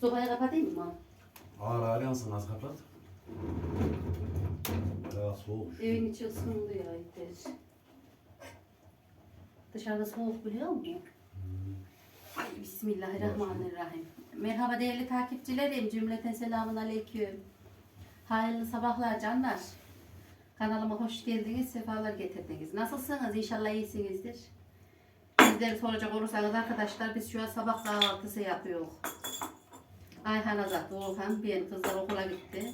Sobayı kapatayım mı? Ağır ağır yansın az kapat. Daha soğuk. Evin içi ısındı ya yeter. Dışarıda soğuk biliyor musun? Ay, Bismillahirrahmanirrahim. Merhaba değerli takipçilerim. Cümleten selamun aleyküm. Hayırlı sabahlar canlar. Kanalıma hoş geldiniz, sefalar getirdiniz. Nasılsınız? İnşallah iyisinizdir. Bizleri soracak olursanız arkadaşlar biz şu an sabah kahvaltısı yapıyoruz. Ayhan Azat, Volkan, ben kızlar okula gitti.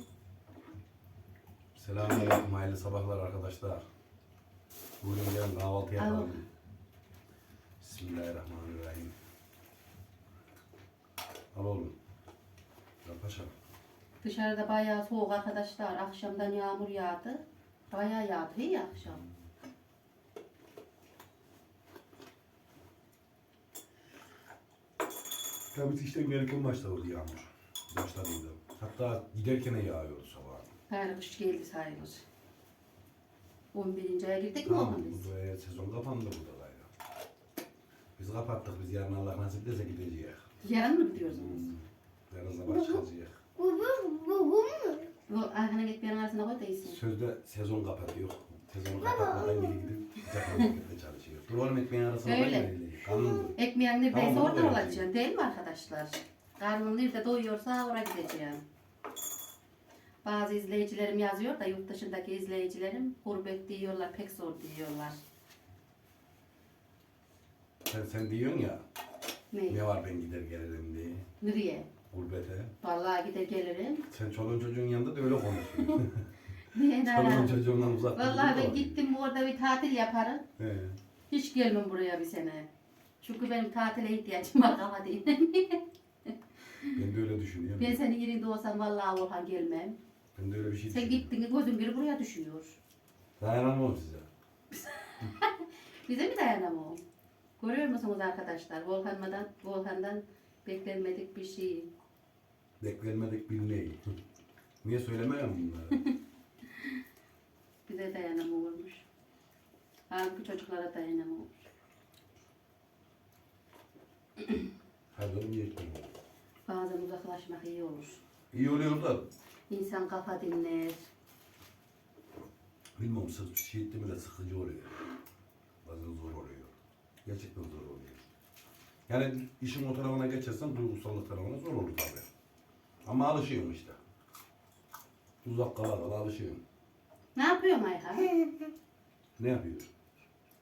Selamünaleyküm hayırlı sabahlar arkadaşlar. Bugün gelin kahvaltı yapalım. Bismillahirrahmanirrahim. Al oğlum. Ya paşa. Dışarıda bayağı soğuk arkadaşlar. Akşamdan yağmur yağdı. Bayağı yağdı iyi akşam. Ya biz işten gelirken başladı yağmur. Başladıydı. Hatta giderken de yağıyordu sabah. Yani kış geldi sayılır. 11. aya girdik mi Tamam, biz? bu sezon kapandı burada gayrı. Biz kapattık, biz yarın Allah nasip ederse gideceğiz. Yarın mı gidiyorsunuz? Yarın sabah çıkacağız. Bu bu bu bu mu? Bu Ayhan'a gitmeyen arasında koy da iyisin. Sözde sezon kapatıyor. Sezon kapatmadan biri gidip Japonya'da çalışıyor. Dur oğlum ekmeğin arasına Öyle. koyma Kanundur. Ekmeğin neredeyse Tamam, orada da olacaksın değil mi arkadaşlar? Karnın nerede doyuyorsa oraya gideceğim. Bazı izleyicilerim yazıyor da yurt dışındaki izleyicilerim gurbet diyorlar pek zor diyorlar. Sen, sen diyorsun ya, Ne? ne var ben gider gelirim diye, Nereye? gurbete. Vallahi gider gelirim. Sen çoluğun çocuğun yanında da öyle konuşuyorsun. Niye çoluğun nara? çocuğundan uzak Vallahi ben gittim orada bir tatil yaparım. He. Hiç gelmem buraya bir sene. Çünkü benim tatile ihtiyacım var kafa değil. Ben de öyle düşünüyorum. ben senin yerinde olsam vallahi Orhan gelmem. Ben de öyle bir şey Sen düşünüyorum. gittin gözün biri buraya düşüyor. Dayanamam size. Bize mi dayanamam? Görüyor musunuz arkadaşlar? Volkan'dan, Volkan'dan beklenmedik bir şey. Beklenmedik bilmeyi. Niye söylemiyorum bunları? Bize dayanamıyormuş. Halbuki çocuklara dayanamıyormuş. Hadi oğlum ye ekmeği. Bazen uzaklaşmak iyi olur. İyi oluyor da İnsan kafa dinler. bilmiyorum sırf şey etti mi de sıkıcı oluyor. Bazen zor oluyor. Gerçekten zor oluyor. Yani işin o tarafına geçersen duygusallık tarafına zor olur tabii. Ama alışıyorum işte. Uzak kala kala alışıyorum. Ne yapıyorsun Ayhan? Ne yapıyor?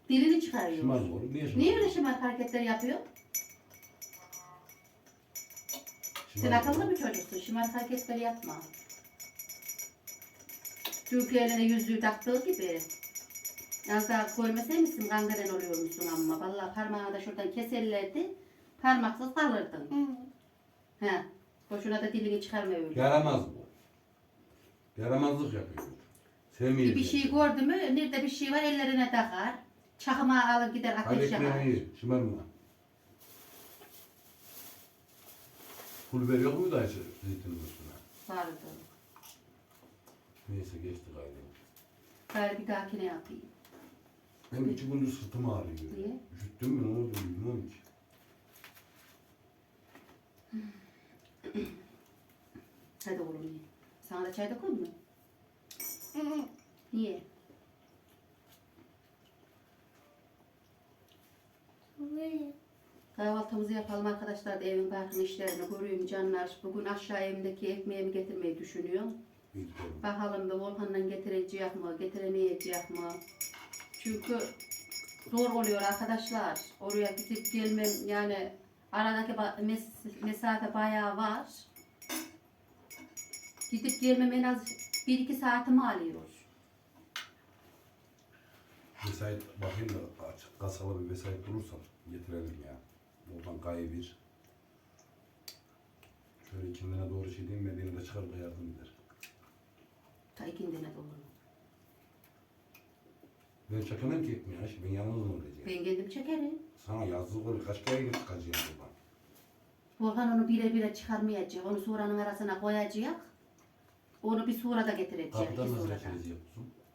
Dilini çıkarıyor. Şımar mı oğlum? Niye şımar? Niye öyle şımarık hareketler yapıyor? Sen akıllı bir çocuksun. Şımarık hareketleri yapma. Çünkü eline yüzüğü taktığı gibi. Az daha koymasaymışsın kangren oluyormuşsun ama. Vallahi parmağını da şuradan keserlerdi. Parmaksız kalırdın. He. Boşuna da dilini çıkarma öyle. Yaramaz bu. Yaramazlık yapıyor. Sevmiyor. Bir, bir şey gördü mü, nerede bir şey var ellerine takar. Çakmağı alır gider Hadi ateş yakar. ekmeğini ye. Şımarma. Pul biber yok muydu Ayşe zeytinin üstüne? Vardı. Neyse geçti gayrı. Bari bir dahakine yapayım. Benim iki gündür sırtım ağrıyor. Niye? Üşüttüm mü ne oldu bilmiyorum ki. Hadi oğlum ye. Sana da çay da koyayım mı? Niye? Kahvaltımızı yapalım arkadaşlar da evin barkın işlerini görüyorum canlar. Bugün aşağı evimdeki ekmeğimi getirmeyi düşünüyorum. Tutalım. Bakalım da Volkan'dan getireceğiz mi, getiremeyeceğiz mi? Çünkü zor oluyor arkadaşlar. Oraya gidip gelmem yani aradaki mes- mesafe bayağı var. Gidip gelmem en az 1-2 saatimi alıyor. Vesayet bakayım da kasalı bir vesayet bulursam getirelim ya. Oradan gayı bir. Şöyle ikindine doğru şey diyeyim Medine'de çıkar da yardım eder. Ta ikindine doğru. Ben çekemem ki ekmeği Ayşe. Ben yalnız mı olacağım? Ben kendim çekerim. Sana yazlık olur. Kaç kere gidip çıkacağım buradan. Volkan onu bire bire çıkarmayacak. Onu suranın arasına koyacak. Onu bir surada getirecek. Kapıdan iki nasıl surada.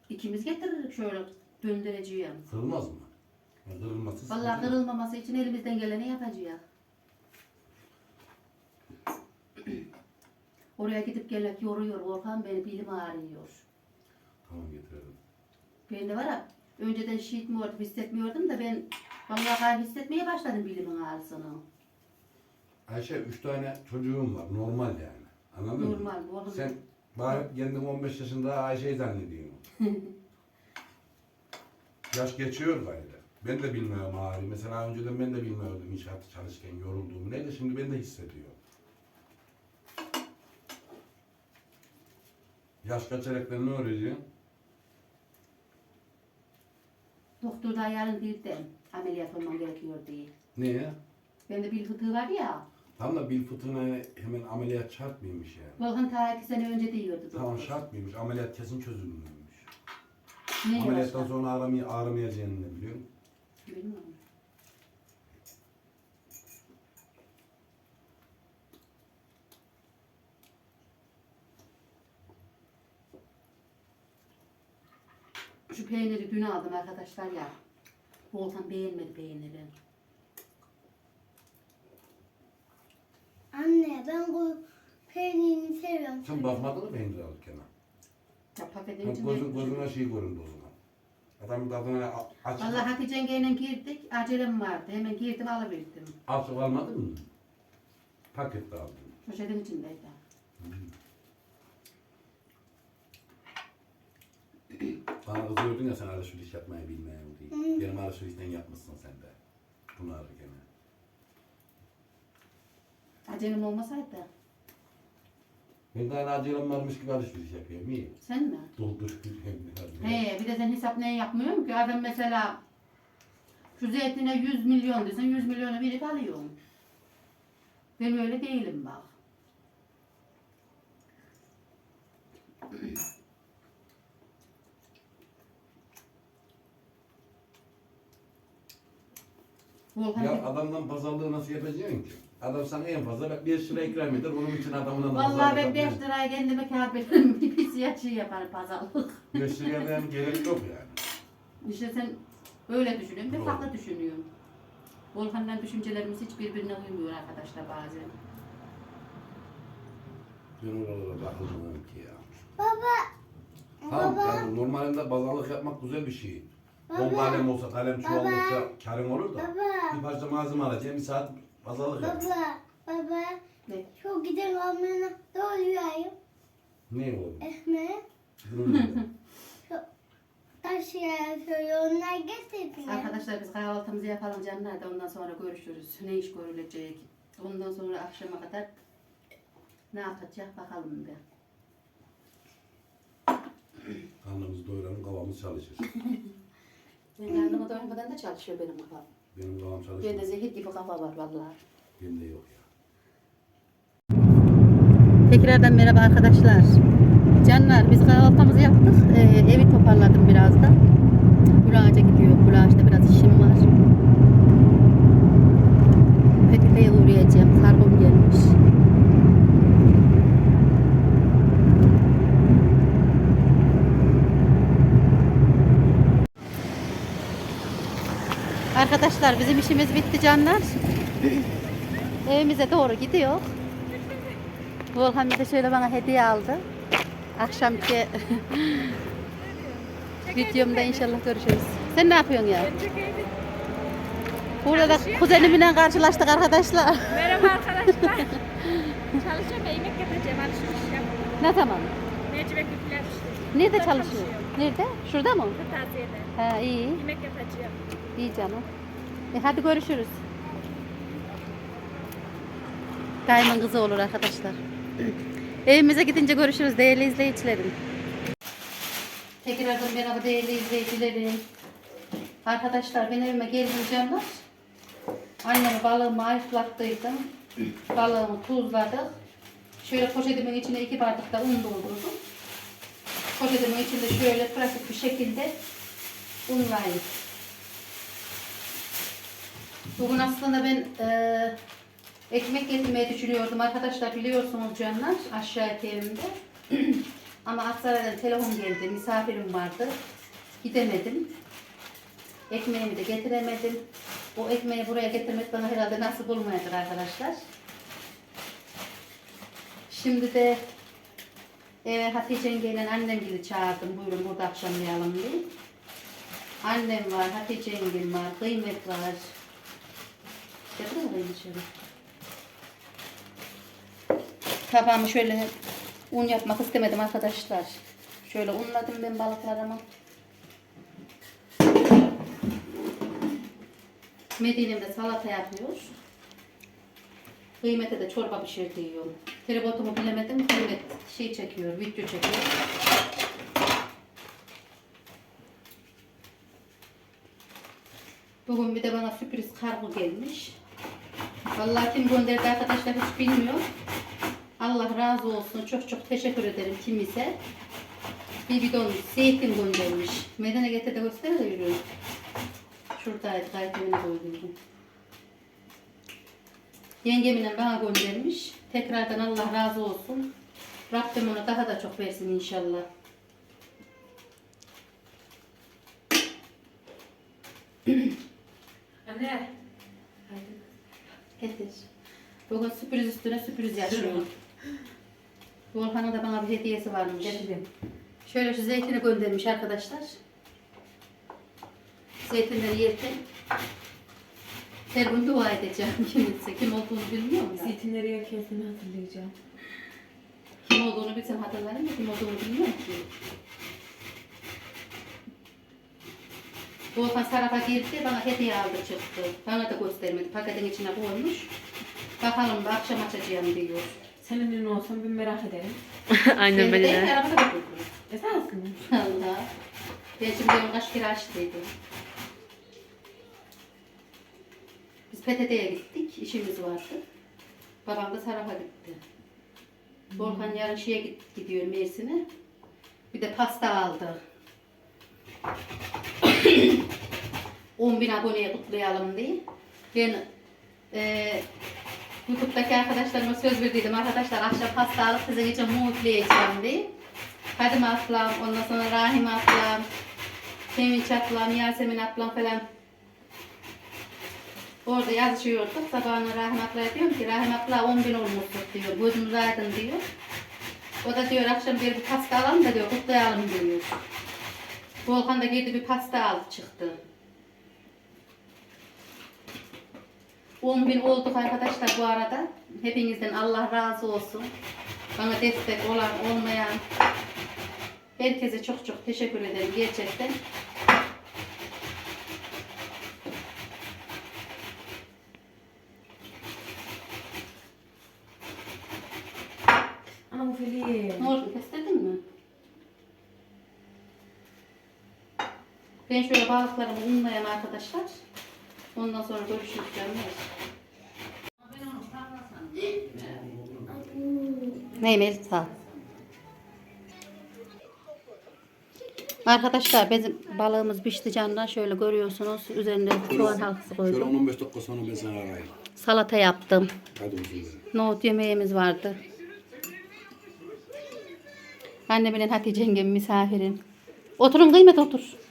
İkimiz getiririk şöyle döndüreceğim. Kırılmaz mı? Kırılması Vallahi sıkıntı. kırılmaması için elimizden geleni yapacağız. Oraya gidip gelmek yoruyor. Volkan beni bilim ağrıyor. Tamam getirelim. Ben de var ya önceden şişitmiyordum, hissetmiyordum da ben vallahi gayet hissetmeye başladım bilimin ağrısını. Ayşe üç tane çocuğum var. Normal yani. Anladın mı? Normal, normal. Sen bari kendin 15 yaşında Ayşe'yi zannediyorsun. Yaş geçiyor gayrı. Ben de bilmiyorum ağrı. Mesela önceden ben de bilmiyordum inşaatı çalışırken yorulduğumu. Neydi şimdi ben de hissediyorum. Yaş geçerekten ne öğreneceksin? Doktor da yarın birden ameliyat olmam gerekiyor diye. Niye? Bende bil fıtığı var ya. Tam da bil fıtığına hemen ameliyat şart mıymış yani? Volkan ta iki sene önce diyordu doktor. Tamam şart mıymış? Ameliyat kesin çözülmüyormuş. Ne Ameliyattan başka? sonra ağramay ağramayacağını ne biliyorum. Bilmiyorum. Şu peyniri dün aldım arkadaşlar ya. Volkan beğenmedi peyniri. Anne ben bu peynirini seviyorum. Sen bakmadın mı peynir alırken? Ya paketin içinde Gözün, gözüne şey göründü o zaman. Adamın tadına aç, Vallahi Hatice yengeyle girdik. Acelem vardı. Hemen girdim alıverdim. aç almadın mı? Pakette aldım. Poşetin içindeydi. Bana kızıyordun ya sen alışveriş yapmayı bilmiyorum diye. Benim alışverişten yapmışsın sen de. Bunu alırken. Acelem olmasaydı. Ben daha acelem varmış gibi alışveriş yapıyorum. İyi. Sen mi? Doldur. He, bir de sen hesap ne yapmıyorum ki? Adam mesela şu zeytine 100 milyon desen 100 milyonu verip alıyorum. Ben öyle değilim bak. Volkan ya adamdan pazarlığı nasıl yapacaksın ki? Adam sana en fazla 5 lira ikram eder. Onun için adamına Vallahi ben 5 liraya kendime kâr veririm. Bir siyasi yaparım pazarlık. 5 liraya yani gerek yok yani. İşte sen öyle düşünüyorsun, Doğru. farklı düşünüyorum. Volkan'la düşüncelerimiz hiç birbirine uymuyor arkadaşlar bazen. Ben oralara bakılmıyorum ki ya. Baba. Tamam Baba. yani normalinde pazarlık yapmak güzel bir şey. Baba. 10 kalem olsa kalem Baba. çoğaldıkça karın olur da. Baba. Bir parça malzeme alacaksın bir saat pazarlık yap. Baba. Baba. Ne? Şu giden olmana doğruyayım. Ne olur? Ekmeği. Bunu Taşıya şöyle onlar getirdim. Arkadaşlar biz kahvaltımızı yapalım canlar da ondan sonra görüşürüz. Ne iş görülecek? Ondan sonra akşama kadar ne yapacak bakalım bir. Karnımızı doyuralım kafamız çalışır. Ben karnıma doymadan da çalışıyor benim kafam. Benim kafam Bende çalışmıyor. zehir gibi kafa var vallahi. Bende yok ya. Tekrardan merhaba arkadaşlar. Canlar biz kahvaltımızı yaptık. Ee, evi toparladım biraz da. Kulağaca gidiyor. Kulağaçta biraz işim var. Petife'ye uğrayacağım. Kargom gelmiş. Arkadaşlar bizim işimiz bitti canlar. Evimize doğru gidiyor. Volkan bir de şöyle bana hediye aldı. Akşamki videomda inşallah görüşürüz. Sen ne yapıyorsun ya? Burada da kuzenimle karşılaştık arkadaşlar. Merhaba arkadaşlar. Çalışıyorum, yemek yapacağım, alışveriş. Ne zaman? Mercimeklikler işte. Nerede çalışıyor? Nerede? Şurada mı? Kırtasiye'de. Ha iyi. Yemek yapacağım. İyi canım. E hadi görüşürüz. Daimin kızı olur arkadaşlar. Evimize gidince görüşürüz değerli izleyicilerim. Tekrardan merhaba değerli izleyicilerim. Arkadaşlar ben evime geldim canlar. Anneme balığımı ayıklattıydım. Balığımı tuzladık. Şöyle poşetimin içine iki bardak da un doldurdum. Poşetimin içinde şöyle pratik bir şekilde unlayayım. Bugün aslında ben e, ekmek getirmeyi düşünüyordum arkadaşlar biliyorsunuz canlar aşağıki evimde. Ama Aksaray'dan telefon geldi, misafirim vardı. Gidemedim. Ekmeğimi de getiremedim. O ekmeği buraya getirmek bana herhalde nasip olmayacak arkadaşlar. Şimdi de eve Hatice yengeyle annem gibi çağırdım. Buyurun burada akşamlayalım diye. Annem var, Hatice yengem var, kıymet var. Getir alayım şöyle. Tabağımı şöyle un yapmak istemedim arkadaşlar. Şöyle unladım ben balıklarımı. Medine'm salata yapıyor. Kıymete de çorba pişirtiyor. Tribotumu bilemedim. Kıymet şey çekiyor, video çekiyor. Bugün bir de bana sürpriz kargo gelmiş. Vallahi kim gönderdi arkadaşlar hiç bilmiyorum. Allah razı olsun. Çok çok teşekkür ederim kim ise. Bir bidon zeytin göndermiş. Medene getir de göster de yürüyorum. Şuradaydı gayet evine koyduydum. Yengemine bana göndermiş. Tekrardan Allah razı olsun. Rabbim onu daha da çok versin inşallah. Anne. Bugün sürpriz üstüne sürpriz yaşıyorum. Volkan'ın da bana bir hediyesi varmış. Getirdim. Şöyle şu zeytini göndermiş arkadaşlar. Zeytinleri yerken her gün dua edeceğim kimse. Kim olduğunu bilmiyorum da. Zeytinleri yerken seni hatırlayacağım. Kim olduğunu bilsem hatırlarım da kim olduğunu bilmiyorum ki. Volkan Saraf'a girdi, bana hediye aldı çıktı. Bana da göstermedi, paketin içine koymuş. Bakalım bu akşam açacağım diyor. Senin ünlü olsam ben merak ederim. Aynen böyle de de. arabada götürdüm. Esas mı? Allah. Ben şimdi onu kaç kere açtıydım. Biz PTT'ye gittik, işimiz vardı. Babam da Saraf'a gitti. Volkan yarın şeye git, gidiyor Mersin'e. Bir de pasta aldı. 10 bin aboneye kutlayalım diye. Ben eee YouTube'daki arkadaşlarıma söz verdiydim. Arkadaşlar akşam pasta alıp size gece mutlayacağım diye. Fadime ablam, ondan sonra Rahim ablam, Sevinç ablam, Yasemin ablam falan Orada yazışıyorduk. Sabahına Rahim ablaya diyorum ki Rahim abla 10 bin olmuştuk diyor. Gözümüz aydın diyor. O da diyor akşam bir pasta alalım da diyor kutlayalım diyor. Volkan da girdi bir pasta aldı çıktı. 10 bin olduk arkadaşlar bu arada. Hepinizden Allah razı olsun. Bana destek olan olmayan herkese çok çok teşekkür ederim gerçekten. Ana bu fili. Ne oldu kestirdin mi? Ben şöyle balıklarımı unlayayım arkadaşlar. Ondan sonra görüşürüz canlar. Neymiş sağ. Arkadaşlar bizim balığımız pişti canlar. Şöyle görüyorsunuz. Üzerinde soğan halkası Şöyle koydum. 15 dakika sonra ben sana arayayım. Salata yaptım. Hadi uzun. Nohut yemeğimiz vardı. Annemin Hatice yengem misafirim. Oturun kıymet otur.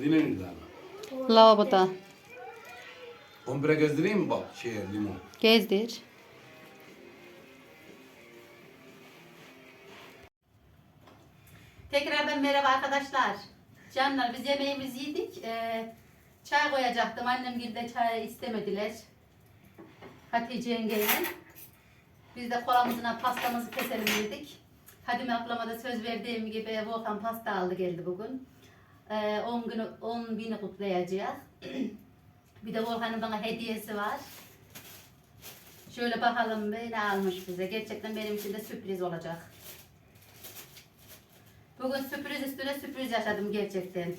Medine'nin de ama. Lavaboda 11'e gezdireyim mi bak şeye limon? gezdir. Tekrardan merhaba arkadaşlar. Canlar biz yemeğimizi yedik. Ee, çay koyacaktım. Annem de çay istemediler. Hatice yengeyle. Biz de kolamızla pastamızı keselim dedik. Hadime ablama da söz verdiğim gibi Volkan pasta aldı geldi bugün. Ee, 10 günü 10 bini kutlayacağız. bir de Volkan'ın bana hediyesi var. Şöyle bakalım be ne almış bize. Gerçekten benim için de sürpriz olacak. Bugün sürpriz üstüne sürpriz yaşadım gerçekten.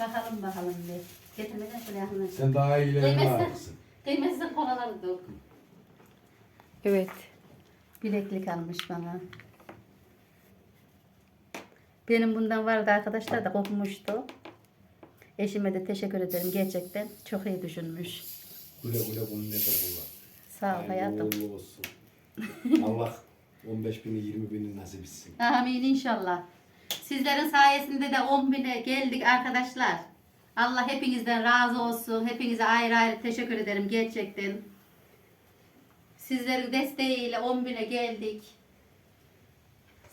Bakalım bakalım be. Getirmeden şöyle yakınlaşın. Sen daha iyilerini Kıymetli. ararsın. Kıymetsiz kolaları dök. Evet. Bileklik almış bana. Benim bundan vardı arkadaşlar da kokmuştu. Eşime de teşekkür ederim gerçekten. Çok iyi düşünmüş. Güle güle bunu ne de kullan. Sağ ol hayatım. Uğurlu olsun. Allah 15 bini 20 bini nasip etsin. Amin inşallah. Sizlerin sayesinde de 10 bine geldik arkadaşlar. Allah hepinizden razı olsun. Hepinize ayrı ayrı teşekkür ederim gerçekten. Sizlerin desteğiyle 10 bine geldik.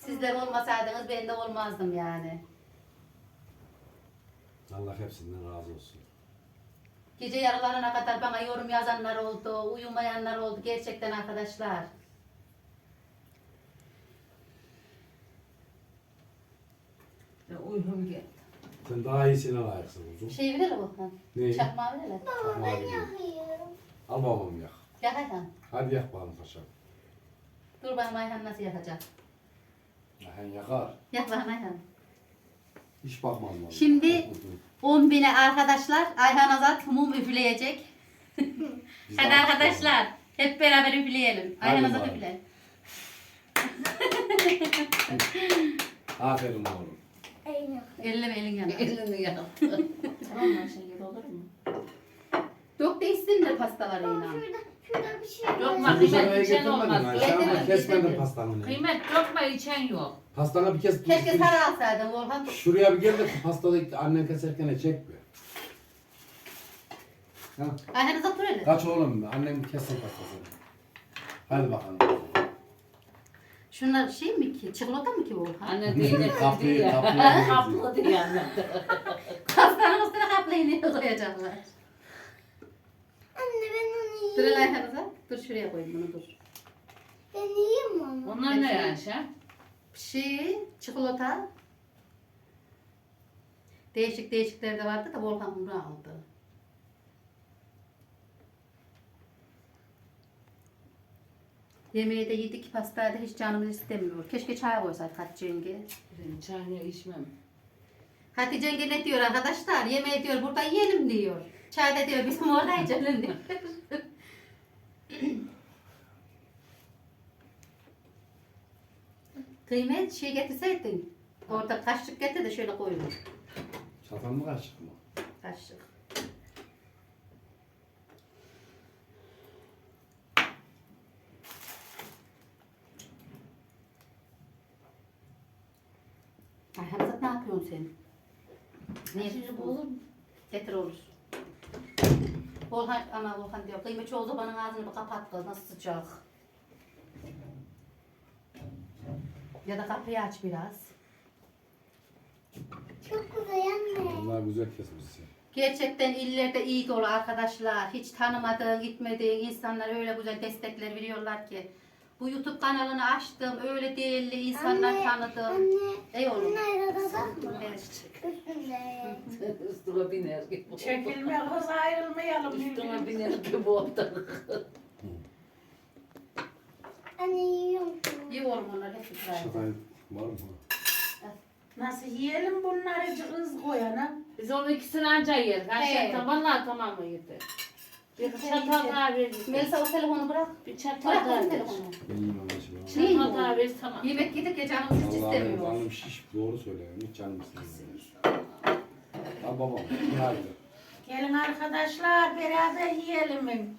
Sizler olmasaydınız ben de olmazdım yani. Allah hepsinden razı olsun. Gece yarılarına kadar bana yorum yazanlar oldu, uyumayanlar oldu gerçekten arkadaşlar. Uyum geldi. Sen daha iyisine layıksın uzun. Şey verelim bakalım. Neyi? Çakmağı verelim. Çakmağı vereyim. Yakıyorum. Al babam yak. Yak Ayhan. Hadi yak bakalım paşam. Dur bakayım Ayhan nasıl yakacak. Yahan yakar. Yak bakayım Ayhan. Hiç bakmam bana. Şimdi- 10 bine arkadaşlar Ayhan Azat mum üfleyecek. Hadi arkadaşlar hep beraber üfleyelim. Ayhan Hadi Azat üfle. Aferin oğlum. Aynen. Elle ve elin yana. Elini yap. tamam mı Ayşegül olur mu? Dök de içsin de pastaları inan. Şurada, şurada bir şey bak- Kızı Kıymet içen olmaz. Ayşe ama Getirdim, kesmedin getirdim. pastanı. Kıymet lokma içen yok. Pastana bir kes. Keşke bir- sarı alsaydın Volkan. Şuraya bir gel de şu pastayı annen keserken çek bir. Ha, dur hele. kaç oğlum annem kessin pastasını. Hadi bakalım. Şunlar şey mi ki? Çikolata mı ki Volkan? Anne değil Kapıyı, ya. kapıyı. Kaplı diye anlattı. Pastanın üstüne kaplayı niye koyacaklar? Dur. Ayhan Azat. Dur şuraya koyayım bunu dur. Ben yiyeyim mi onu? Onlar ne Ayşe? Şey, çikolata. Değişik değişikleri de vardı da Volkan bunu aldı. Yemeği de yedik, pastayı da hiç canımız istemiyor. Keşke çay koysaydık Hatice yenge. Ben çayını içmem. Hatice yenge ne diyor arkadaşlar? Yemeği diyor burada yiyelim diyor. Çay da diyor bizim orada içelim diyor. Kıymet şey getirseydin. Orada kaşık getir de şöyle koyun. Çatal mı kaşık mı? Kaşık. Ay Hamzat ne yapıyorsun sen? Ne olur mu? Getir olur. Volkan ama Volkan diyor. Kıymet çoğu zobanın ağzını bir kapat kız. Nasıl sıcak. Ya da kapıyı aç biraz. Çok güzel anne. Vallahi güzel kesmişsin. Gerçekten illerde iyi dolu arkadaşlar. Hiç tanımadığın, gitmediğin insanlar öyle güzel destekler veriyorlar ki. Bu YouTube kanalını açtım. Öyle değerli insanlar Anne, tanıdım. Anne. Ey oğlum. Bunlar da bak mı? Evet. Üstünde. Üstüme biner gibi. Çekilme kız ayrılmayalım birbirimize. biner gibi oldu. Anne yiyorum. İyi oğlum onlar hep güzel. Çatal var mı? Nasıl yiyelim bunları kız koyana? Biz onun ikisini anca yeriz. Ayşe He. tam vallahi tamamı yedi. Bir çatal daha veririz. Melisa o telefonu bırak. Bir çatal Bırak daha o veririz. telefonu. Ben yiyeyim Çatal daha veririz tamam. Yemek yedik ya canımız hiç Vallahi benim istemiyor. karnım şiş. Doğru söylüyorum. Hiç canım istemiyor. Al babam. Haydi. Gelin arkadaşlar beraber yiyelim.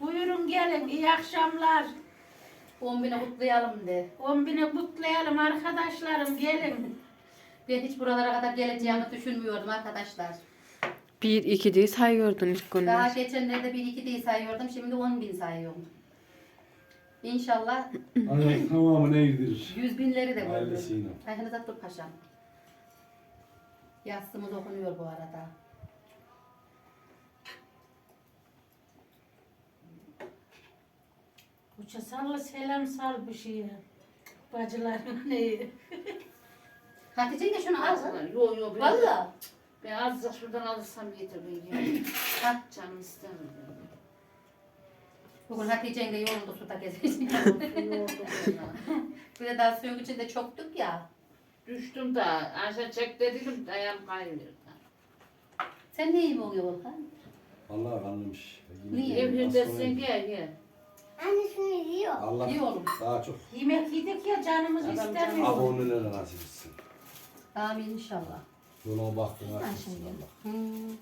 Buyurun gelin iyi akşamlar. 10 bini kutlayalım de. 10 bini kutlayalım arkadaşlarım gelin. Ben hiç buralara kadar geleceğimi düşünmüyordum arkadaşlar. Bir, iki diye sayıyordun ilk Daha günler. geçenlerde 1 2 diye sayıyordum. Şimdi 10 bin sayıyorum. İnşallah Allah tamamını eğdirir. yüz binleri de gördüm. Ailesiyle. Ayhan'ıza dur paşam. Yastığımız okunuyor bu arada. Uça salla selam sal bir şeye. Bacılarım ne? Hatice de şunu al. Yok yok. ben- Valla. Ben azıcık şuradan alırsam yeter ben yiyeyim. Ha, Canım istemiyor. Bugün Hatice yenge yolunda suda ya. Bir de daha suyun içinde çoktuk ya. Düştüm de Ayşe çek dedim ayağım kayıyor. Sen ne iyi oluyor Volkan? Allah kanlıymış. Niye? Evlendesin gel gel. Anne şunu yiyor. Allah İyi oğlum. daha çok Yemek yedik ya canımız istemiyor. abonelere nasip etsin. Amin inşallah. Yoluna baktın yenge. Allah. Hmm.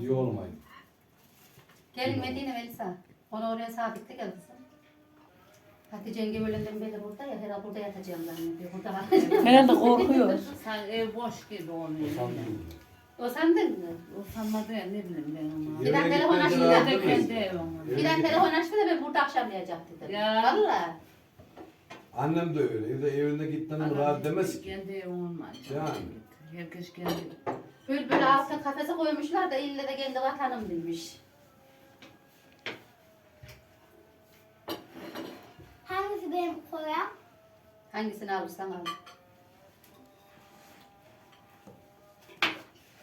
İyi olmayın. Gelin Medine Melisa. Onu oraya sabitle gel kızım. Hatice yenge öğlenden beri burada ya. Herhalde burada yatacağım zannediyor. Burada. Herhalde korkuyor. Sen ev boş gibi oluyor. Sandım. O sandın mı? Utanmadı ya ne bileyim ben onu. Bir dakika, telefon açtı ya. de kendi evim. Bir tane telefon açtı da ben burada akşamlayacak dedim. Ya. Valla. Annem de öyle. Evde evinde gittiğinde rahat demez ki. Kendi evim olmaz. Yani. Herkes kendi. Böyle böyle altın kafese koymuşlar da ille de kendi vatanım demiş. Hangisi benim koyam? Hangisini alırsan al.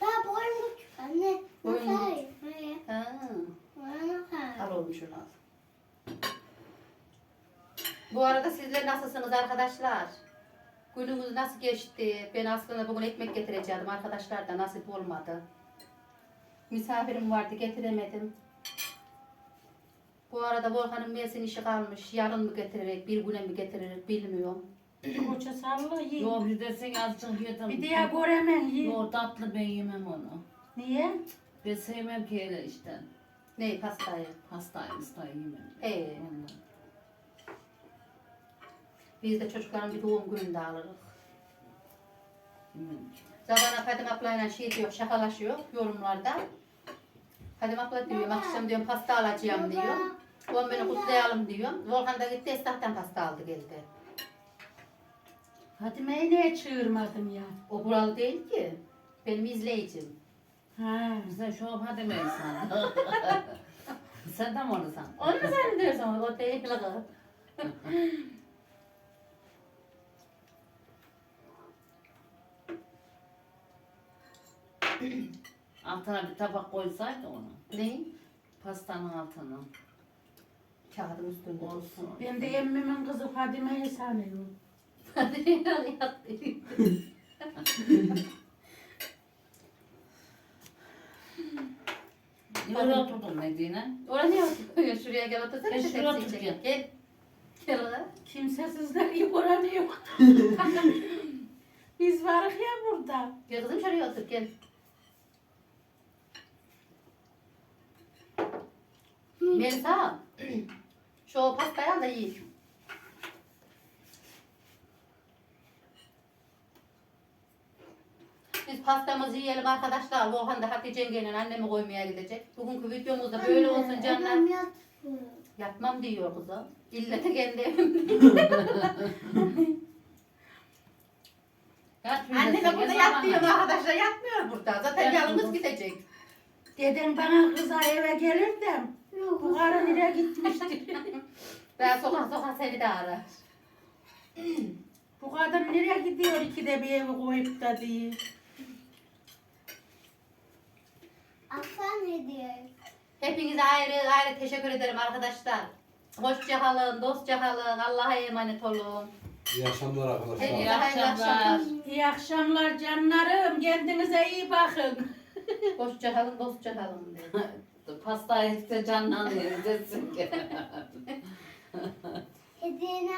Daha boyum küçük anne. Boyun Nasıl hayır? Hayır. Ha, Bana şunu al. Bu arada sizler nasılsınız arkadaşlar? Günümüz nasıl geçti? Ben aslında bugün ekmek getireceğim. Arkadaşlar da nasip olmadı. Misafirim vardı getiremedim. Bu arada Volkan'ın Mersin işi kalmış. Yarın mı getirerek, bir güne mi getirerek bilmiyorum. Koça salla ye. Yo bir de sen azıcık yedim. Bir diye göremen ye. Yo tatlı ben yemem onu. Niye? Ben sevmem ki öyle işte. Ne pastayı? Hastayım hastayım yemem. Ee, Vallahi. biz de çocukların bir doğum gününde alırız. Yemem ki. Zabana Fadime ablayla şey diyor, şakalaşıyor yorumlarda. Fadime abla diyor, akşam diyorum pasta alacağım diyor. On beni kutlayalım diyor. Volkan da gitti esnaftan pasta aldı geldi. Fatime'yi niye çığırmadın ya? O buralı değil ki. Benim izleyicim. Ha. Sen şu an hadi ben sana. Sen de mi onu san? Onu mu sen diyorsun? O değil. Altına bir tabak koysaydı onu. Ne? Pastanın altına. Kağıdın üstünde olsun. Ben de emmimin kızı Fadime'yi sanıyorum. Böyle oturdum Medine. Oraya ne oturuyor? Şuraya gel otursana. Şuraya tepsiyi oturacağım. çek. Gel. Gel oraya. Kimsesizler yuvarlanıyor. Biz varız ya burada. Gel kızım şuraya otur gel. Melisa. Şu pastayı al da yiyin. Biz pastamızı yiyelim arkadaşlar. Volkan da Hatice yengeyle annemi koymaya gidecek. Bugünkü videomuzda böyle olsun canlar. Annem. Yapmam diyor kızım. İlle de kendi evimde. Yatmıyor Anne de burada ne yat diyor arkadaşlar. Yatmıyor burada. Zaten yalnız gidecek. Dedim bana kıza eve gelirdim. Bu karı nereye gitmişti? Ben sokak sokak seni de arar. Bu kadın nereye gidiyor ikide bir evi koyup da diye. Aslan hediye. Hepinize ayrı ayrı teşekkür ederim arkadaşlar. Hoşça kalın, dostça kalın, Allah'a emanet olun. İyi akşamlar arkadaşlar. İyi akşamlar. İyi akşamlar canlarım. Kendinize iyi bakın. Hoşça kalın, dostça kalın. Pastayı işte canlanıyor desin ki. Hediyeni